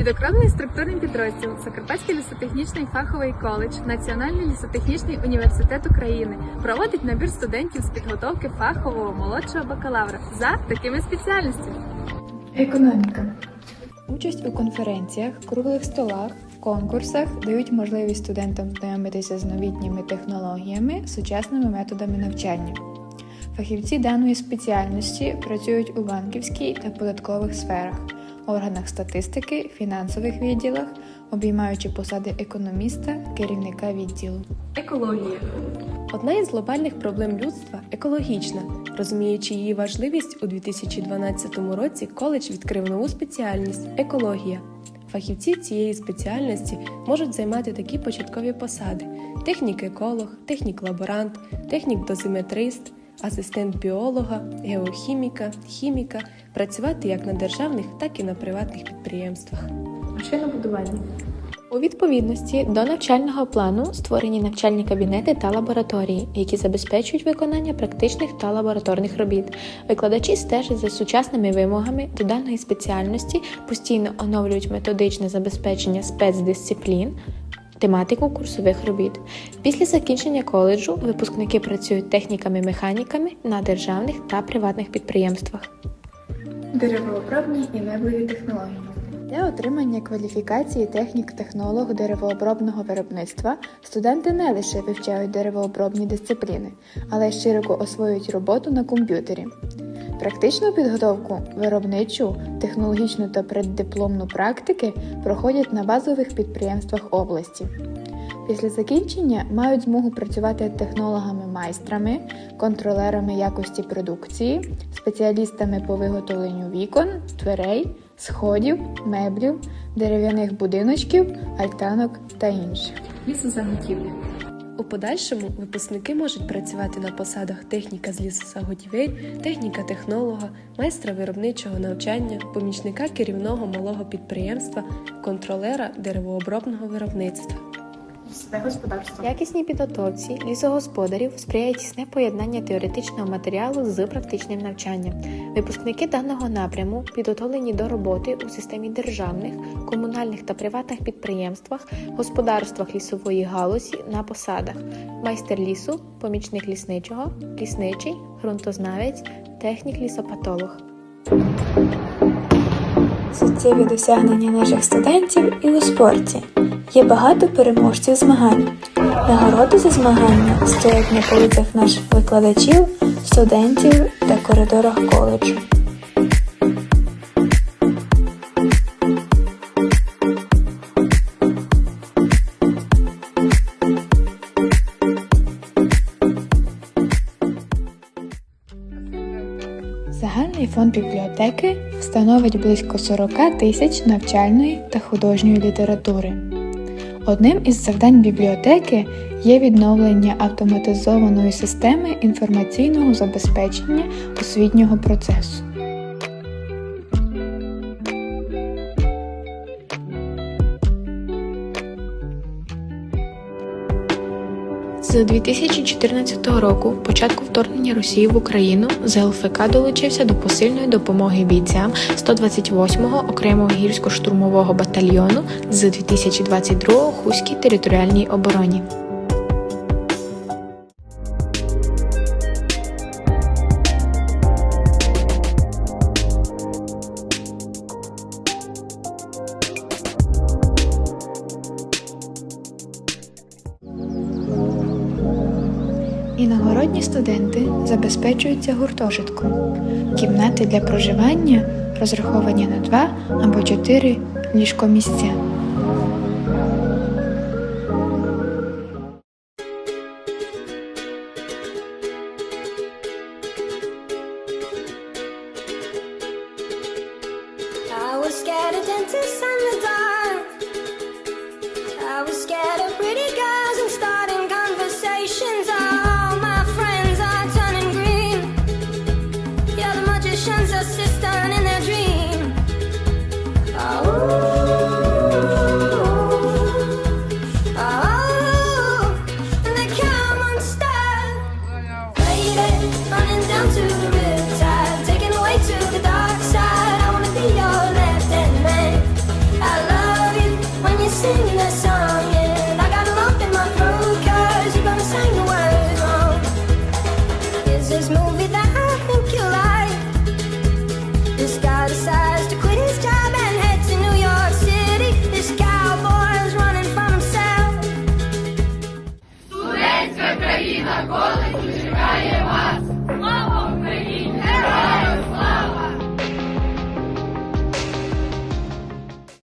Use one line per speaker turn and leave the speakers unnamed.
Відокремлений структурний підрозділ Закарпатський лісотехнічний фаховий коледж, Національний лісотехнічний університет України проводить набір студентів з підготовки фахового молодшого бакалавра за такими спеціальностями.
Економіка. Участь у конференціях, круглих столах, конкурсах дають можливість студентам знайомитися з новітніми технологіями, сучасними методами навчання. Фахівці даної спеціальності працюють у банківській та податкових сферах, органах статистики, фінансових відділах, обіймаючи посади економіста, керівника відділу.
Екологія одна із глобальних проблем людства екологічна. Розуміючи її важливість, у 2012 році коледж відкрив нову спеціальність екологія. Фахівці цієї спеціальності можуть займати такі початкові посади: технік-еколог, технік-лаборант, технік-дозиметрист, асистент біолога, геохіміка, хіміка, працювати як на державних, так і на приватних підприємствах.
Машинобудування.
У відповідності до навчального плану створені навчальні кабінети та лабораторії, які забезпечують виконання практичних та лабораторних робіт. Викладачі стежать за сучасними вимогами до даної спеціальності, постійно оновлюють методичне забезпечення спецдисциплін. Тематику курсових робіт. Після закінчення коледжу випускники працюють техніками-механіками на державних та приватних підприємствах.
Деревообробні і меблеві технології. Для отримання кваліфікації технік-технолог деревообробного виробництва студенти не лише вивчають деревообробні дисципліни, але й широко освоюють роботу на комп'ютері. Практичну підготовку, виробничу, технологічну та преддипломну практики проходять на базових підприємствах області. Після закінчення мають змогу працювати технологами-майстрами, контролерами якості продукції, спеціалістами по виготовленню вікон, дверей, сходів, меблів, дерев'яних будиночків, альтанок та інших.
Лісозаготівля.
У подальшому випускники можуть працювати на посадах техніка з лісозаготівель, техніка технолога, майстра виробничого навчання, помічника керівного малого підприємства, контролера деревообробного виробництва.
Лісове господарство.
Якісній підготовці лісогосподарів сприяє тісне поєднання теоретичного матеріалу з практичним навчанням. Випускники даного напряму підготовлені до роботи у системі державних, комунальних та приватних підприємствах, господарствах лісової галузі на посадах: майстер лісу, помічник лісничого, лісничий, ґрунтознавець, технік-лісопатолог.
Суттєві досягнення наших студентів і у спорті. Є багато переможців змагань. Нагороди за змагання стоять на полицях наших викладачів, студентів та коридорах коледжу.
Фонд бібліотеки становить близько 40 тисяч навчальної та художньої літератури. Одним із завдань бібліотеки є відновлення автоматизованої системи інформаційного забезпечення освітнього процесу.
З 2014 року, початку вторгнення Росії в Україну, ЗЛФК долучився до посильної допомоги бійцям 128-го окремого гірсько-штурмового батальйону з 2022-го Хуській територіальній обороні.
Іногородні студенти забезпечуються гуртожитком. Кімнати для проживання розраховані на два або чотири ліжкомісця.
Scared of pretty girls Українська країна колись чекає вас.